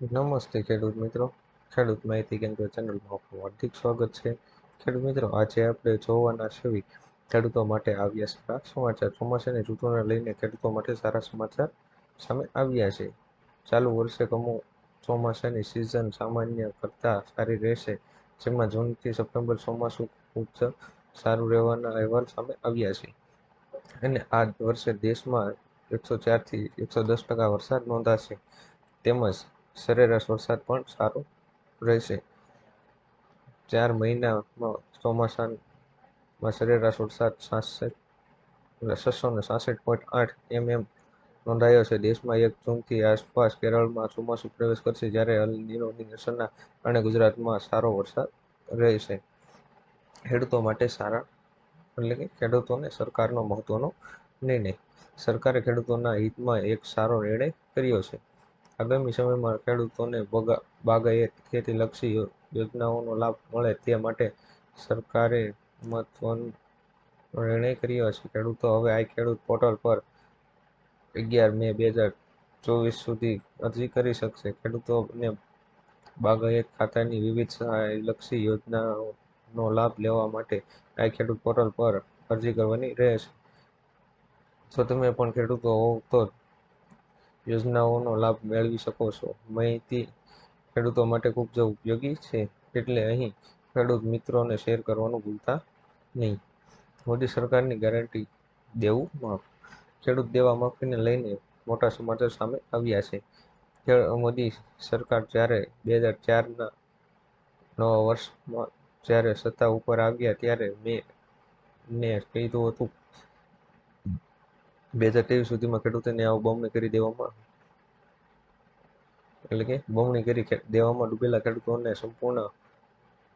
નમસ્તે ખેડૂત મિત્રો. ખેડૂત માહિતી કેન્દ્ર ચેનલમાં આપનું હાર્દિક સ્વાગત છે. ખેડૂત મિત્રો, આજે આપણે જોવાના છીએ ખેડૂતો માટે આવ્યા સારા સમાચાર ચોમાસાની ઋતુને લઈને ખેડૂતો માટે સારા સમાચાર સામે આવ્યા છે. ચાલુ વર્ષે કમો ચોમાસાની સિઝન સામાન્ય કરતાં સારી રહેશે. જેમાં જૂનથી સપ્ટેમ્બર ચોમાસું ખૂબ સારું રહેવાના અહેવાલ સામે આવ્યા છે. અને આ વર્ષે દેશમાં એકસો ચારથી એકસો દસ ટકા વરસાદ નોંધાશે. તેમજ સરેરાશ વરસાદ પણ સારો રહેશે. ચાર મહિનામાં ચોમાસામાં સરેરાશ વરસાદ સાસઠ છસો ને સાસઠ પોઈન્ટ આઠ એમએમ નોંધાયો છે. દેશમાં એક જૂનથી આસપાસ કેરળમાં ચોમાસું પ્રવેશ કરશે જ્યારે અલ નીનોની અસરના કારણે ગુજરાતમાં સારો વરસાદ રહેશે. ખેડૂતો માટે સારા, એટલે કે ખેડૂતોને સરકારનો મહત્વનો નિર્ણય. સરકારે ખેડૂતોના હિતમાં એક સારો નિર્ણય કર્યો છે. આગામી સમયમાં ખેડૂતોને બાગાયત ખેતીલક્ષી યોજનાઓનો લાભ મળે તે માટે સરકારે મહત્વનો નિર્ણય કર્યો છે. ખેડૂતો હવે આ ખેડૂત પોર્ટલ પર અગિયાર મે બે હજાર ચોવીસ સુધી અરજી કરી શકશે. ખેડૂતોને બાગાયત ખાતાની વિવિધ સહાયલક્ષી યોજનાઓનો લાભ લેવા માટે આ ખેડૂત પોર્ટલ પર અરજી કરવાની રહેશે. જો તમે પણ ખેડૂતો હોવ તો યોજનાઓનો લાભ મેળવી શકો છો. માહિતી ખેડૂતો માટે ખૂબ જ ઉપયોગી છે. એટલે અહીં ખેડૂત મિત્રોને શેર કરવાનું ભૂલતા નહીં. મોદી સરકારની ગેરંટી દેવું માફ ખેડૂત દેવા માફીને લઈને મોટા સમાચાર સામે આવ્યા છે. મોદી સરકાર જ્યારે બે હજાર ચારના નવા વર્ષમાં જ્યારે સત્તા ઉપર આવ્યા ત્યારે મેં ને કીધું હતું બે હજાર ત્રેવીસ સુધીમાં ખેડૂતોને આવો બમણી કરી દેવામાં એટલે કે બમણી કરી દેવામાં ડૂબેલા ખેડૂતોને સંપૂર્ણ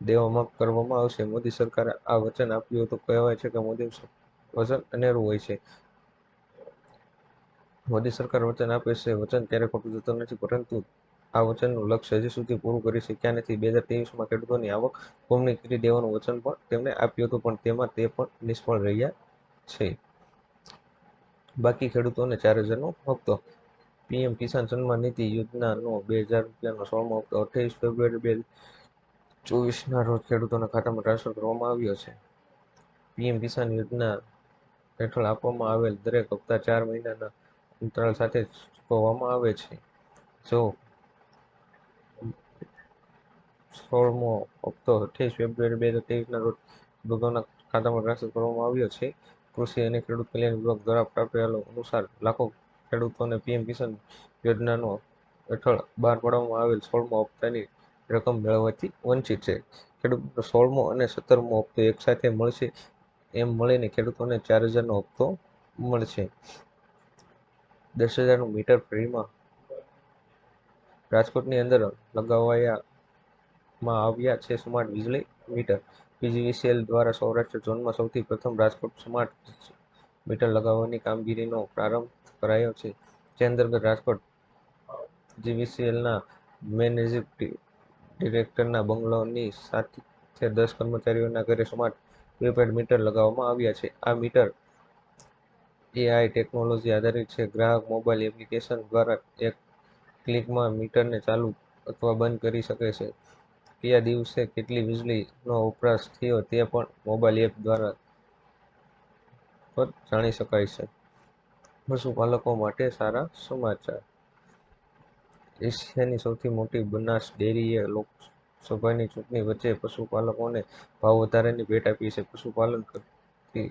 દેવા માફ કરવામાં આવશે. મોદી સરકારે આ વચન આપ્યું હતું. કહેવાય છે કે મોદી વચન અનેરું હોય છે. મોદી સરકાર વચન આપે છે. વચન ત્યારે ખોટું જતું નથી, પરંતુ આ વચનનું લક્ષ્ય હજી સુધી પૂરું કરી શક્યા નથી? બે હજાર ત્રેવીસમાં ખેડૂતોની આવક બમણી કરી દેવાનું વચન પણ તેમણે આપ્યું હતું, પણ તેમાં તે પણ નિષ્ફળ રહ્યા છે. બાકી ખેડૂતોને ચાર હજારનો હપ્તો. પીએમ કિસાન સન્માન નિધિ યોજનાનો બે હજાર રૂપિયાનો સોળમો હપ્તો. અઠ્યાવીસ ફેબ્રુઆરી બે ચોવીસના રોજ ખેડૂતોના ખાતામાં ટ્રાન્સફર કરવામાં આવ્યો છે. પીએમ કિસાન યોજના હેઠળ આપવામાં આવેલ દરેક હપ્તા ચાર મહિનાના અંતરાલ સાથે ચૂકવવામાં આવે છે. જો સોળમો હપ્તો અઠ્યાવીસ ફેબ્રુઆરી બે હજાર ત્રેવીસના રોજ ખેડૂતોના ખાતામાં ટ્રાન્સફર કરવામાં આવ્યો છે કૃષિ અને ખેડૂત કલ્યાણ વિભાગ દ્વારા પ્રાપ્ત અનુસાર લાખો ખેડૂતોને પીએમ કિસાન યોજનાનો હેઠળ બહાર પાડવામાં આવેલ સોળમો હપ્તાની રકમ મેળવવાથી વંચિત છે. ખેડૂતો સોળમો અને સત્તરમો હપ્તો એકસાથે મળશે એમ મળીને ખેડૂતોને ચાર હજારનો હપ્તો મળશે. દસ હજારનું મીટર ફ્રીમાં રાજકોટની અંદર લગાવાયામાં આવ્યા છે સ્માર્ટ વીજળી મીટર. પીજીવીસીએલ દ્વારા સૌરાષ્ટ્ર ઝોનમાં સૌથી પ્રથમ રાજકોટ સ્માર્ટ મીટર લગાવવાની કામગીરીનો પ્રારંભ કરાયો છે. જે અંતર્ગત રાજકોટ જીવીસીએલના મેનેજિંગ ડિરેક્ટરના બંગલોની સાથે દસ કર્મચારીઓના ઘરે સ્માર્ટ પ્રીપેડ મીટર લગાવવામાં આવ્યા છે. આ મીટર એઆઈ ટેકનોલોજી આધારિત છે. ગ્રાહક મોબાઈલ એપ્લિકેશન દ્વારા એક ક્લિકમાં મીટરને ચાલુ અથવા બંધ કરી શકે છે. કયા દિવસે કેટલી વીજળીનો વપરાશ થયો તે પણ મોબાઈલ એપ દ્વારા જાણી શકાય છે. પશુપાલકો માટે સારા સમાચાર. એશિયાની સૌથી મોટી બનાસ ડેરીએ લોકસભાની ચૂંટણી વચ્ચે પશુપાલકોને ભાવ વધારાની ભેટ આપી છે. પશુપાલન કરતી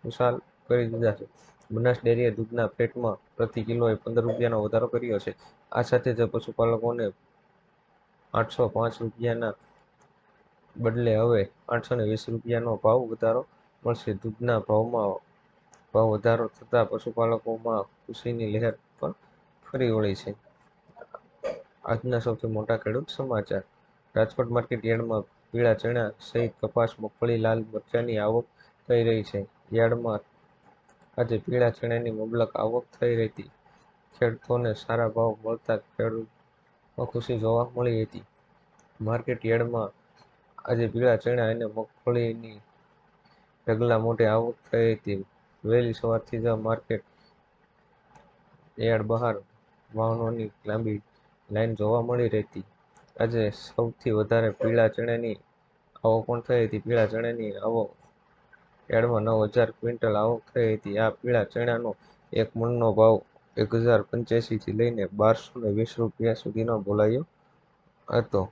ખુશાલ કરી દીધા છે. બનાસ ડેરીએ દૂધના ફેટમાં પ્રતિ કિલોએ પંદર રૂપિયાનો વધારો કર્યો છે. આ સાથે જ પશુપાલકોને આઠસો પાંચ રૂપિયાના બદલે હવે આઠસો ને વીસ રૂપિયાનો ભાવ વધારો મળશે. દૂધના ભાવમાં ભાવ વધારો થતાં પશુપાલકોમાં ખુશીની લહેર પણ ફરી વળી છે. આજના સૌથી મોટા ખેડૂત સમાચાર. રાજકોટ માર્કેટ યાર્ડમાં પીળા ચણા સહિત કપાસ, મગફળી, લાલ મરચાની આવક થઈ રહી છે. યાર્ડમાં આજે પીળા ચણાની મબલક આવક થઈ હતી. ખેડૂતોને સારા ભાવ મળતા ખેડૂતોમાં ખુશી જોવા મળી હતી. માર્કેટ યાર્ડમાં આજે પીળા ચણા અને મગફળીની ઢગલા મોટે આવક થઈ હતી. વહેલી સવારથી જ માર્કેટ યાર્ડ બહાર વાહનોની લાંબી લાઈન જોવા મળી રહેતી. આજે સૌથી વધારે પીળા ચણાની આવક પણ થઈ હતી. પીળા ચણાની આવક યાર્ડમાં નવ હજાર ક્વિન્ટલ આવક થઈ હતી. આ પીળા ચણાનો એક મણનો ભાવ એક હજાર પંચ્યાસીથી લઈને બારસો ને વીસ રૂપિયા સુધીનો બોલાયો હતો.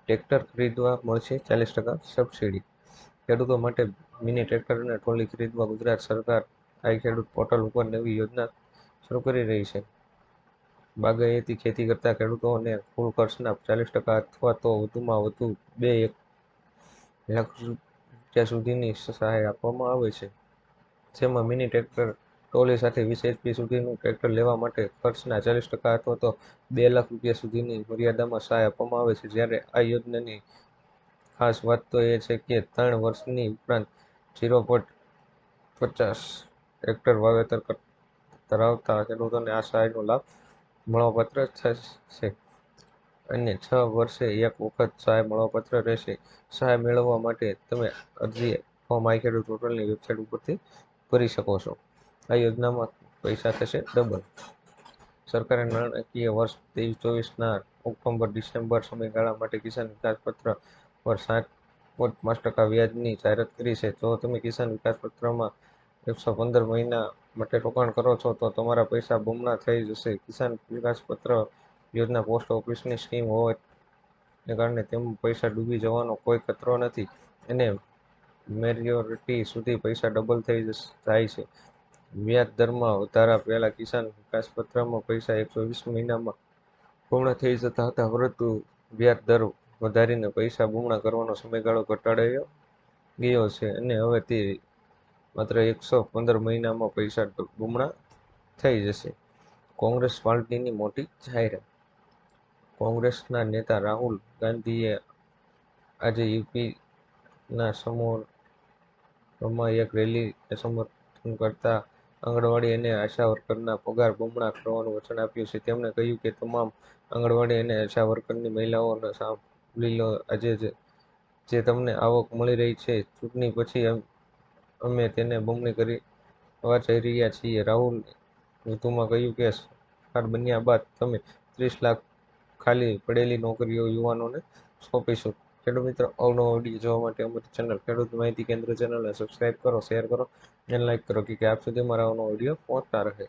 ટ્રેક્ટર ખરીદવા મળશે ચાલીસ ટકા સબસિડી. ખેડૂતો માટે મિની ટ્રેક્ટર અને ટ્રોલી ખરીદવા ગુજરાત સરકાર આઈ ખેડૂત પોર્ટલ ઉપર નવી યોજના શરૂ કરી રહી છે. બાગાયતી ખેતી કરતા ખેડૂતોને કુલ ખર્ચના ચાલીસ ટકા અથવા તો વધુમાં વધુ બે એક લાખ રૂપિયા સુધીની સહાય આપવામાં આવે છે. જેમાં મિની ટ્રેક્ટર ટ્રોલી સાથે વીસ એચપી સુધીનું ટ્રેક્ટર લેવા માટે ખર્ચના ચાલીસ ટકા અથવા તો બે લાખ રૂપિયા સુધીની મર્યાદામાં સહાય આપવામાં આવે છે. જ્યારે આ યોજનાની ખાસ વાત તો એ છે કે ત્રણ વર્ષની ઉપરાંત ઝીરો પોઈન્ટ પચાસ હેક્ટર વાવેતર ધરાવતા ખેડૂતોને આ સહાયનો લાભ મળવાપાત્ર થશે. અને છ વર્ષે એક વખત સહાય મળવાપાત્ર રહેશે. સહાય મેળવવા માટે તમે અરજી ફોર્મ આઈ ખેડૂત પોર્ટલની વેબસાઇટ ઉપરથી ભરી શકો છો. આ યોજનામાં પૈસા થશે ડબલ સરકારે નાણાકીય વર્ષ ત્રેવીસ, ચોવીસના ઓક્ટોબર, ડિસેમ્બર સમયગાળા માટે કિસાન વિકાસપત્ર પર સાત પોઈન્ટ પાંચ ટકા વ્યાજની જાહેરાત કરી છે. જો તમે કિસાન વિકાસપત્રમાં એકસો પંદર મહિના માટે રોકાણ કરો છો, તો તમારા પૈસા બમણા થઈ જશે. કિસાન વિકાસપત્ર યોજના પોસ્ટ ઓફિસની સ્કીમ હોવાને કારણે તેમાં પૈસા ડૂબી જવાનો કોઈ ખતરો નથી અને મેજોરિટી સુધી પૈસા ડબલ થઈ જાય છે. વ્યાજ દરમાં વધારા પહેલા કિસાન વિકાસ પત્રમાં પૈસા એકસો વીસ મહિનામાં પૂર્ણ થઈ જતા હતા, પરંતુ વ્યાજ દર વધારીને પૈસા બમણા કરવાનો સમયગાળો ઘટાડાયો ગયો છે અને હવે તે માત્ર એકસો પંદર મહિનામાં પૈસા બમણા થઈ જશે. કોંગ્રેસ પાર્ટીની મોટી જાહેરાત. કોંગ્રેસના નેતા રાહુલ ગાંધીએ આજે યુપીના સમૂહમાં એક રેલીને સમર્થન કરતા આંગણવાડી અને આશા વર્કરના પગાર બમણા કરવાનું વચન આપ્યું છે. તેમણે કહ્યું કે તમામ આંગણવાડી અને આશા વર્કરની મહિલાઓને સાંભળી લો આજે જે તમને આવક મળી રહી છે. ચૂંટણી પછી અમે તેને બમણી કરવા જઈ રહ્યા છીએ. રાહુલ વધુમાં કહ્યું કે સરકાર બન્યા બાદ તમે ત્રીસ લાખ ખાલી પડેલી નોકરીઓ યુવાનોને સોંપીશું. ખેડૂત મિત્રો અવનવો વીડિયો જોવા માટે અમારી ચેનલ ખેડૂત માહિતી કેન્દ્ર ચેનલને સબસ્ક્રાઇબ કરો શેર કરો અને લાઇક કરો, કે આપ સુધી મારા અવનો વીડિયો પહોંચતા રહે.